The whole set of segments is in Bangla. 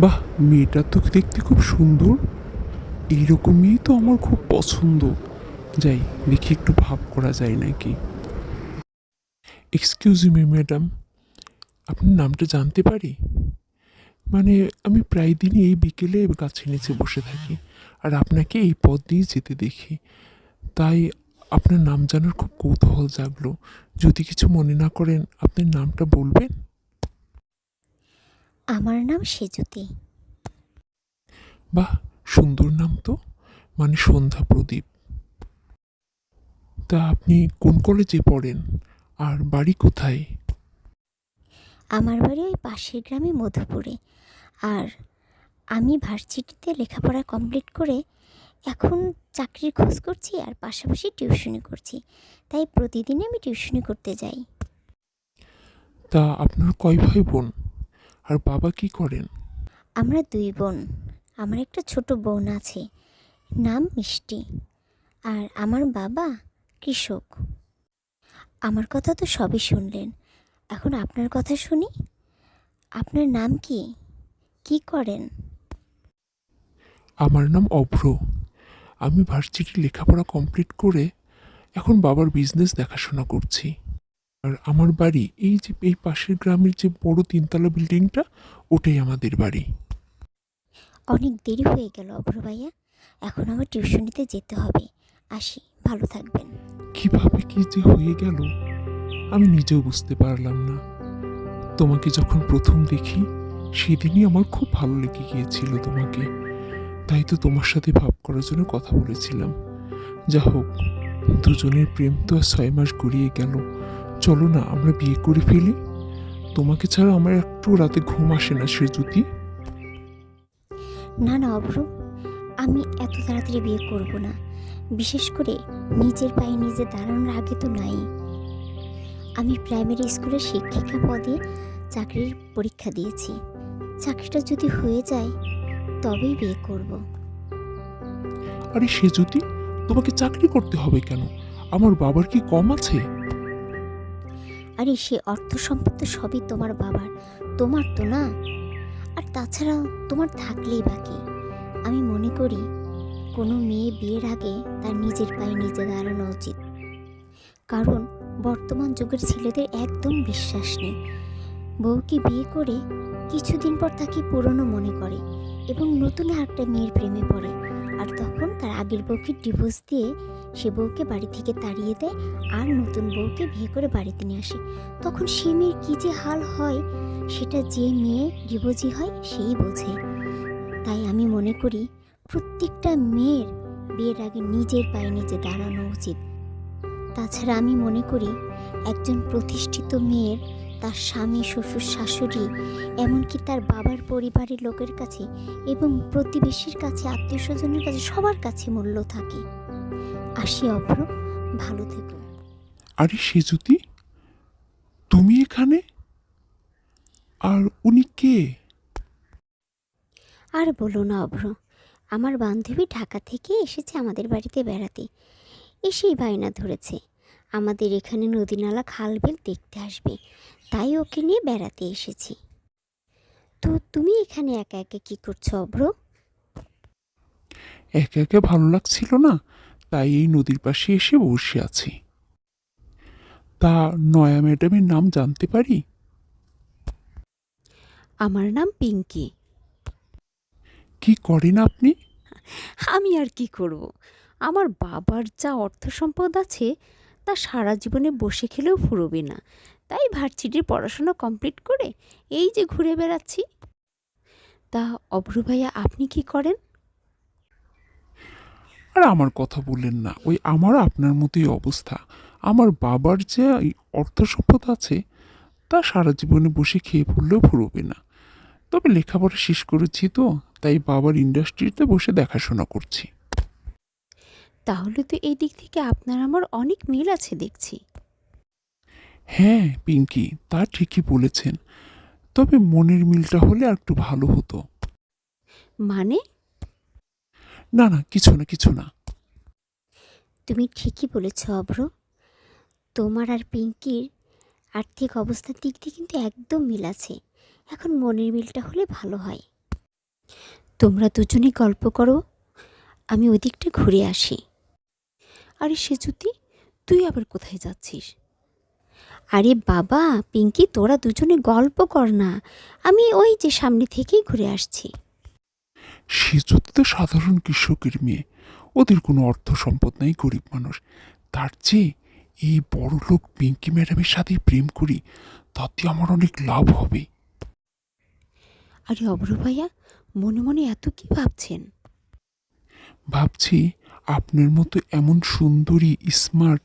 বাহ, মেয়েটা তো দেখতে খুব সুন্দর। এইরকম মেয়ে তো আমার খুব পছন্দ। যাই, দেখি একটু ভাব করা যায় নাকি। এক্সকিউজ মি ম্যাডাম আপনার নামটা জানতে পারি? মানে আমি প্রায় দিনই এই বিকেলে গাছের নিচে বসে থাকি, আর আপনাকে এই পথ দিয়ে যেতে দেখি। তাই আপনার নাম জানার খুব কৌতূহল জাগলো। যদি কিছু মনে না করেন, আপনার নামটা বলবেন? আমার নাম সেজুতি। বাহ সুন্দর নাম তো। মানে সন্ধ্যা প্রদীপ। তা আপনি কোন কলেজে পড়েন? আর বাড়ি কোথায়? আমার বাড়ি ওই পাশের গ্রামে মধুপুরে। আর আমি ভার্সিটিতে লেখাপড়া কমপ্লিট করে এখন চাকরির খোঁজ করছি আর পাশাপাশি টিউশনি করছি। তাই প্রতিদিনই আমি টিউশনি করতে যাই। তা আপনার কয় ভাই বোন? আর বাবা কি করেন? আমরা দুই বোন। আমার একটা ছোট বোন আছে নাম মিষ্টি। আর আমার বাবা কৃষক। আমার কথা তো সবই শুনলেন। এখন আপনার কথা শুনি। আপনার নাম কি? কি করেন? আমার নাম অভ্র। আমি ভার্সিটি লেখাপড়া কমপ্লিট করে এখন বাবার বিজনেস দেখাশোনা করছি। আর আমার বাড়ি এই যে এই পাশের গ্রামের যে বড় তিনতলা বিল্ডিংটা ওটাই আমাদের বাড়ি। অনেক দেরি হয়ে গেল অভ্র ভাইয়া। এখন আমার টিউশনিতে যেতে হবে। আসি ভালো থাকবেন। কীভাবে কি যে হয়ে গেল আমি নিজেও বুঝতে পারলাম না। তোমাকে যখন প্রথম দেখি সেদিনই আমার খুব ভালো লেগে গিয়েছিল তোমাকে। তাই তো তোমার সাথে ভাব করার জন্য কথা বলেছিলাম। যা হোক দুজনের প্রেম তো আর ছয় মাস গড়িয়ে গেল। চলো না আমরা বিয়ে করে ফেলি। তোমাকে ছাড়া আমার একটু রাতে ঘুম আসে না সে যদি না না অভ্র আমি এত তাড়াতাড়ি বিয়ে করব না। বিশেষ করে নিজের পায়ে নিজে দাঁড়ানোর আগে তো নাই। আমি প্রাইমারি স্কুলের শিক্ষিকা পদে চাকরির পরীক্ষা দিয়েছি। চাকরিটা যদি হয়ে যায় তবেই বিয়ে করব। আরে সে যদি তোমাকে চাকরি করতে হবে কেন? আমার বাবার কি কম আছে? আরে সে অর্থ সম্পদ তো সবই তোমার বাবার। তোমার তো না? আর তাছাড়া তোমার থাকলেই বাকি। আমি মনে করি, কোনো মেয়ে বিয়ের আগে তার নিজের পায়ে নিজে দাঁড়ানো উচিত। কারণ বর্তমান যুগের ছেলেদের একদম বিশ্বাস নেই। বউকে বিয়ে করে কিছুদিন পর তাকে পুরনো মনে করে এবং নতুন একটা মেয়ের প্রেমে পড়ে। আর তখন তার আগের বউকে ডিভোর্স দিয়ে সে বউকে বাড়ি থেকে তাড়িয়ে দেয় আর নতুন বউকে বিয়ে করে বাড়িতে নিয়ে আসে। তখন সে মেয়ের কী যে হাল হয়, সেটা যে মেয়ে ডিভোর্সি হয়, সেই বোঝে। তাই আমি মনে করি, প্রত্যেকটা মেয়ের বিয়ের আগে নিজের পায়ে নিজে দাঁড়ানো উচিত। তাছাড়া আমি মনে করি, একজন প্রতিষ্ঠিত মেয়ের তার স্বামী, শ্বশুর, শাশুড়ি, এমনকি তার বাবার পরিবারের লোকের কাছে এবং প্রতিবেশীর কাছে আত্মীয় স্বজনের কাছে, সবার কাছে মূল্য থাকে। আসি অভ্র ভালো থেকো। আরে সে যদি তুমি এখানে? আর উনি কে? আর বলো না অভ্র আমার বান্ধবী ঢাকা থেকে এসেছে আমাদের বাড়িতে বেড়াতে। এসেই বায়না ধরেছে আমাদের এখানে নদী নালা খাল বিল দেখতে আসবে তাই ওকে নিয়ে বেড়াতে এসেছি। তো তুমি এখানে একা একা কী করছ অভ্র? একে একে ভালো লাগছিল না? তাই এই নদীর পাশে এসে বসে আছি। তা নয়া ম্যাডামের নাম জানতে পারি? আমার নাম পিঙ্কি। কি করেন আপনি? আমি আর কি করব? আমার বাবার যা অর্থ সম্পদ আছে তা সারা জীবনে বসে খেলেও ফুরবে না। তাই ভার্সিটির পড়াশোনা কমপ্লিট করে এই যে ঘুরে বেড়াচ্ছি। তা অভ্র ভাইয়া আপনি কি করেন? আর আমার কথা বললেন না। ওই আমারও আপনার মতোই অবস্থা। আমার বাবার যে অর্থ সম্পদ আছে তা সারা জীবনে বসে খেয়ে পড়লেও ফুরবে না। তবে লেখাপড়া শেষ করেছি তো তাই বাবার ইন্ডাস্ট্রিতে বসে দেখাশোনা করছি। তাহলে তো এই দিক থেকে আপনার আমার অনেক মিল আছে দেখছি। হ্যাঁ পিঙ্কি তা ঠিকই বলেছেন। তবে মনের মিলটা হলে আর একটু ভালো হতো। মানে? না না, কিছু না কিছু না। তুমি ঠিকই বলেছ, অভ্র। তোমার আর পিঙ্কির আর্থিক অবস্থার দিক দিয়ে কিন্তু একদম মিল আছে। এখন মনের মিলটা হলে ভালো হয়। তোমরা দুজনে গল্প করো, আমি ওই দিকটা ঘুরে আসি। আরে সে যদি তুই আবার কোথায় যাচ্ছিস? আরে বাবা, পিঙ্কি, তোরা দুজনে গল্প কর না। আমি ওই যে সামনে থেকেই ঘুরে আসছি। সে তো সাধারণ কৃষকের মেয়ে ওদের কোনো অর্থ সম্পদ নাই গরিব মানুষ। তার চেয়ে এই বড় লোক পিঙ্কি ম্যাডামের সাথে প্রেম করি তাতে আমার অনেক লাভ হবে। আরে অভ্র ভাইয়া মনে মনে এত কি ভাবছেন? ভাবছি আপনার মতো এমন সুন্দরী স্মার্ট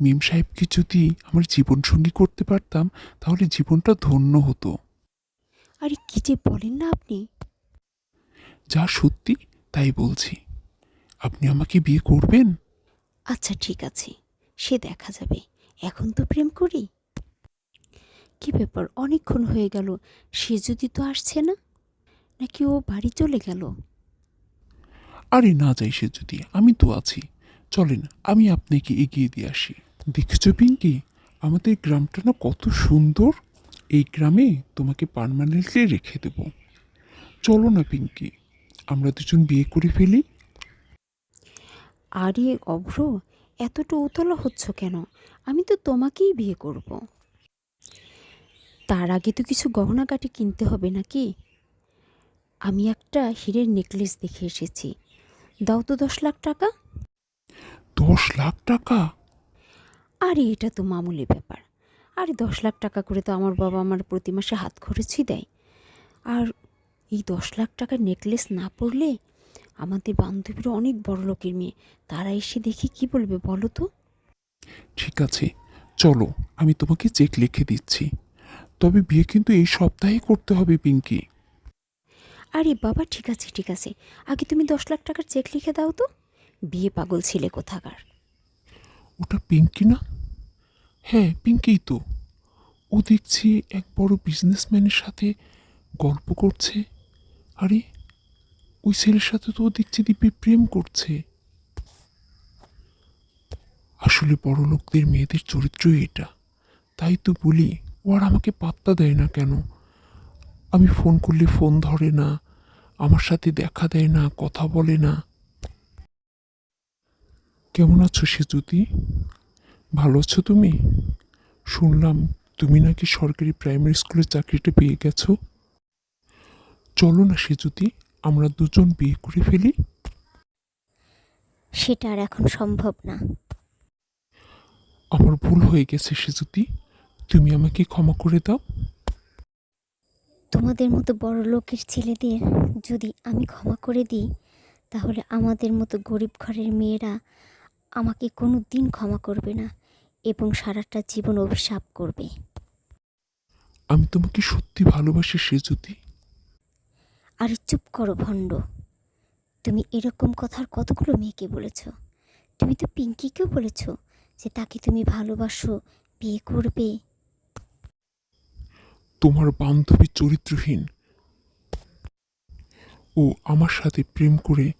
মিম সাহেবকে যদি আমার জীবনসঙ্গী করতে পারতাম তাহলে জীবনটা ধন্য হতো। আরে কি যে বলেন না আপনি। যা সত্যি তাই বলছি। আপনি আমাকে বিয়ে করবেন? আচ্ছা ঠিক আছে। সে দেখা যাবে। এখন তো প্রেম করি। কি ব্যাপার? অনেকক্ষণ হয়ে গেল। সে যদি তো আসছে না? নাকি ও বাড়ি চলে গেল? আরে না যাই সে যদি। আমি তো আছি। চলেন আমি আপনাকে এগিয়ে দিয়ে আসি। দেখেছ পিঙ্কি? আমাদের গ্রামটা না কত সুন্দর। এই গ্রামে তোমাকে পার্মানেন্টলি রেখে দেব। চলো না পিঙ্কি। আমরা দুজন বিয়ে করে ফেলি? আরে অভ্র এতটা উতলা হচ্ছ কেন? আমি তো তোমাকেই বিয়ে করব। তার আগে তো কিছু গহনাগাটি কিনতে হবে নাকি? আমি একটা হীরের নেকলেস দেখে এসেছি। দাও তো দশ লাখ টাকা। দশ লাখ টাকা? আরে এটা তো মামুলি ব্যাপার। আরে দশ লাখ টাকা করে তো আমার বাবা আমার প্রতি মাসে হাত খরচই দেয়। আর এই দশ লাখ টাকার নেকলেস না পরলে আমাদের বান্ধবীরা অনেক বড় লোকের মেয়ে। তারা এসে দেখে কি বলবে বলো তো? ঠিক আছে চলো আমি তোমাকে চেক লিখে দিচ্ছি। তবে বিয়ে কিন্তু এই সপ্তাহে করতে হবে পিঙ্কি। আরে বাবা ঠিক আছে ঠিক আছে। আগে তুমি দশ লাখ টাকার চেক লিখে দাও তো। বিয়ে পাগল ছেলে কোথাকার। ওটা পিঙ্কি না? হ্যাঁ পিঙ্কিই তো। ও দেখছি এক বড় বিজনেসম্যানের সাথে গল্প করছে। আরে, ওই ছেলের সাথে তো দেখছি দিব্যি প্রেম করছে। আসলে বড় লোকদের মেয়েদের চরিত্রই এটা। তাই তো বলি, ও আর আমাকে পাত্তা দেয় না কেন? আমি ফোন করলে ফোন ধরে না, আমার সাথে দেখা দেয় না, কথা বলে না। কেমন আছো সেজুতি ভালো আছো তুমি? শুনলাম তুমি নাকি সরকারি প্রাইমারি স্কুলের চাকরিটা পেয়ে গেছো। চলো না সেজুতি আমরা দুজন বিয়ে করে ফেলি। সেটা আর এখন সম্ভব না। আমার ভুল হয়ে গেছে সেজুতি তুমি আমাকে ক্ষমা করে দাও। তোমাদের মতো বড় লোকের ছেলেদের যদি আমি ক্ষমা করে দিই তাহলে আমাদের মতো গরিব ঘরের মেয়েরা আমাকে কোনো দিন ক্ষমা করবে না এবং সারাটা জীবন অভিশাপ করবে। আমি তোমাকে সত্যি ভালোবাসি সেজুতি। আর চুপ করো ভণ্ড। তুমি এরকম কথার কতগুলো মেয়েকে বলেছ? তুমি তো পিঙ্কিকেও বলেছ যে তাকে তুমি ভালোবাসো বিয়ে করবে। তোমার বান্ধবী চরিত্রহীন। ও আমার সাথে প্রেম করে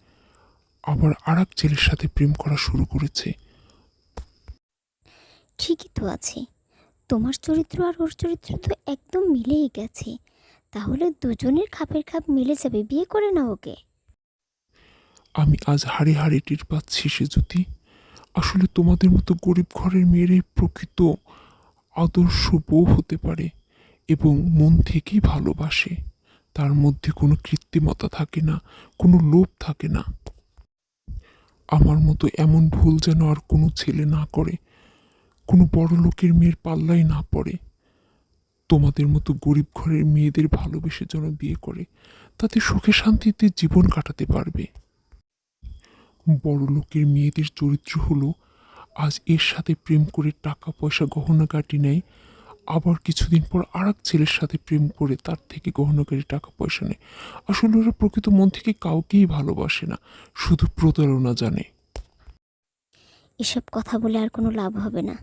আবার আর এক ছেলের সাথে প্রেম করা শুরু করেছে। ঠিকই তো আছে। তোমার চরিত্র আর ওর চরিত্র তো একদম মিলেই গেছে। তাহলে দুজনের খাপের খাপ মিলে যাবে, বিয়ে করে নাও ওকে। আমি আজ হাড়ে হাড়ে পাচ্ছি সে যদি আসলে তোমাদের মতো গরিব ঘরের মেয়েরাই প্রকৃত আদর্শ বউ হতে পারে এবং মন থেকেই ভালোবাসে। তার মধ্যে কোনো কৃত্রিমতা থাকে না, কোনো লোভ থাকে না। আমার মতো এমন ভুল যেন আর কোনো ছেলে না করে, কোনো বড় লোকের মেয়ের পাল্লাই না পড়ে। তোমাদের মতো গরিব ঘরের মেয়েদের ভালোবেসে যেন বিয়ে করে, তাতে সুখে শান্তিতে জীবন কাটাতে পারবে। বড় লোকের মেয়েদের চরিত্র হলো, আজ এর সাথে প্রেম করে টাকা পয়সা গহনা কাটি নেয়, আবার কিছুদিন পর আর ছেলের সাথে প্রেম করে তার থেকে গহনাকারী টাকা পয়সা নেয়। আসলে ওরা প্রকৃত মন থেকে কাউকেই ভালোবাসে না, শুধু প্রতারণা জানে। এসব কথা বলে আর কোনো লাভ হবে না।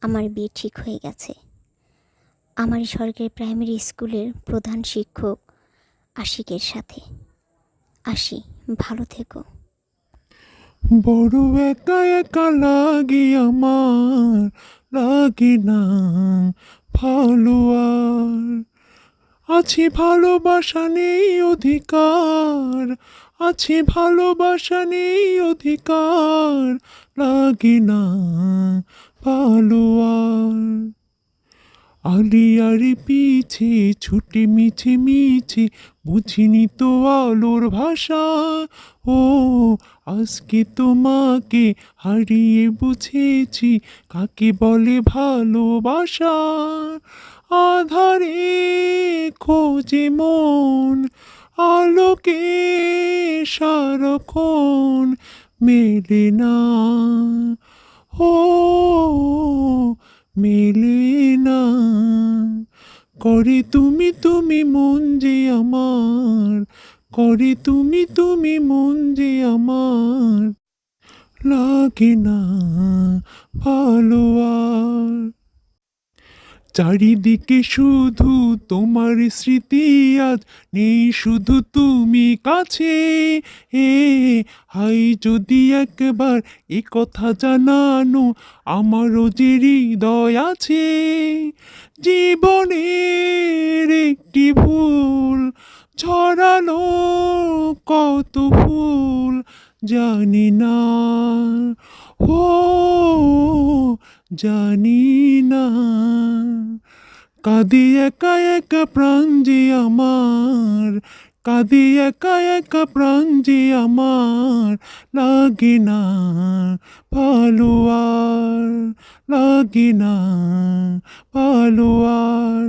আমার বিয়ে ঠিক হয়ে গেছে। আমার সরকারি প্রাইমারি স্কুলের প্রধান শিক্ষক আশিকের সাথে। আসি ভালো থেকো। বড় একা একা লাগে আমার, লাগে না ভালো আর আছে ভালোবাসা নেই অধিকার, আছে ভালোবাসা নেই অধিকার, লাগে না ভালো আর আলিয়ারি পিছে, ছুটে মিছে মিছে, বুঝিনি তো আলোর ভাষা। ও, আজকে তোমাকে হারিয়ে বুঝেছি, কাকে বলে ভালোবাসা? আধারে খোঁজে মন, আলোকে সারক্ষণ মেলে না। ও, মেলে করে তুমি তুমি মন যে আমার। করে তুমি তুমি মন যে আমার। লাগে না ভালো আর। চারিদিকে শুধু তোমার স্মৃতি আজ নেই, শুধু তুমি কাছে। এ হাই, যদি একবার এ কথা জানানো আমারও যে হৃদয় আছে। জীবনের একটি ভুল, ছড়ানো কত ফুল জানি না। ও জানি না। কাঁদে একা একা প্রাণ যে আমার কাঁদে একা একা প্রাণ যে আমার লাগে না ভালো আর লাগে না ভালো আর